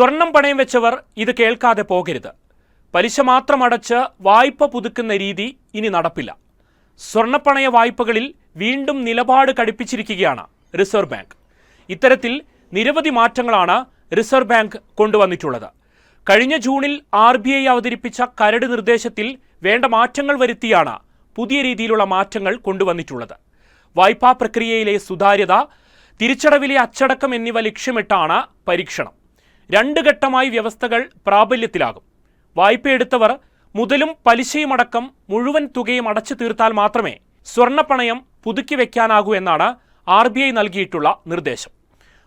സ്വർണം പണയം വെച്ചവർ ഇത് കേൾക്കാതെ പോകരുത്. പലിശ മാത്രം അടച്ച് വായ്പ പുതുക്കുന്ന രീതി ഇനി നടപ്പില്ല. സ്വർണപ്പണയ വായ്പകളിൽ വീണ്ടും നിലപാട് കടുപ്പിച്ചിരിക്കുകയാണ് റിസർവ് ബാങ്ക്. ഇത്തരത്തിൽ നിരവധി മാറ്റങ്ങളാണ് റിസർവ് ബാങ്ക് കൊണ്ടുവന്നിട്ടുള്ളത്. കഴിഞ്ഞ ജൂണിൽ ആർ ബി ഐ അവതരിപ്പിച്ച കരട് നിർദ്ദേശത്തിൽ വേണ്ട മാറ്റങ്ങൾ വരുത്തിയാണ് പുതിയ രീതിയിലുള്ള മാറ്റങ്ങൾ കൊണ്ടുവന്നിട്ടുള്ളത്. വായ്പാ പ്രക്രിയയിലെ സുതാര്യത തിരിച്ചടവിലെ അച്ചടക്കം എന്നിവ ലക്ഷ്യമിട്ടാണ് പരീക്ഷണം. രണ്ട് ഘട്ടമായി വ്യവസ്ഥകൾ പ്രാബല്യത്തിലാകും. വായ്പയെടുത്തവർ മുതലും പലിശയുമടക്കം മുഴുവൻ തുകയും അടച്ചു തീർത്താൽ മാത്രമേ സ്വർണപ്പണയം പുതുക്കി വയ്ക്കാനാകൂ എന്നാണ് ആർ ബി ഐ നൽകിയിട്ടുള്ള നിർദ്ദേശം.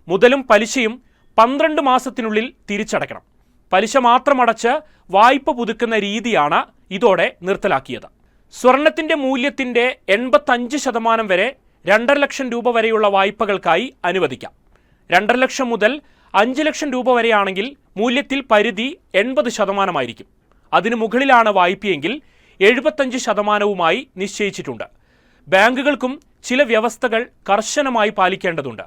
മുതലും പലിശയും പന്ത്രണ്ട് മാസത്തിനുള്ളിൽ തിരിച്ചടയ്ക്കണം. പലിശ മാത്രം അടച്ച് വായ്പ പുതുക്കുന്ന രീതിയാണ് ഇതോടെ നിർത്തലാക്കിയത്. സ്വർണത്തിന്റെ മൂല്യത്തിന്റെ എൺപത്തഞ്ച് ശതമാനം വരെ രണ്ടര ലക്ഷം രൂപ വരെയുള്ള വായ്പകൾക്കായി അനുവദിക്കാം. രണ്ടര ലക്ഷം മുതൽ അഞ്ച് ലക്ഷം രൂപ വരെയാണെങ്കിൽ മൂല്യത്തിൽ പരിധി എൺപത് ശതമാനമായിരിക്കും. അതിനു മുകളിലാണ് വായ്പയെങ്കിൽ എഴുപത്തഞ്ച് ശതമാനവുമായി നിശ്ചയിച്ചിട്ടുണ്ട്. ബാങ്കുകൾക്കും ചില വ്യവസ്ഥകൾ കർശനമായി പാലിക്കേണ്ടതുണ്ട്.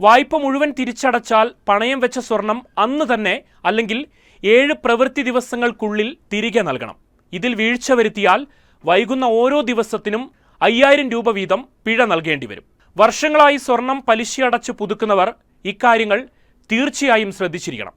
വായ്പ മുഴുവൻ തിരിച്ചടച്ചാൽ പണയം വെച്ച സ്വർണം അന്ന് തന്നെ അല്ലെങ്കിൽ ഏഴ് പ്രവൃത്തി ദിവസങ്ങൾക്കുള്ളിൽ തിരികെ നൽകണം. ഇതിൽ വീഴ്ച വരുത്തിയാൽ വൈകുന്ന ഓരോ ദിവസത്തിനും അയ്യായിരം രൂപ വീതം പിഴ നൽകേണ്ടി വരും വർഷങ്ങളായി സ്വർണം പലിശയടച്ച് പുതുക്കുന്നവർ ഇക്കാര്യങ്ങൾ തീർച്ചയായും ശ്രദ്ധിച്ചിരിക്കണം.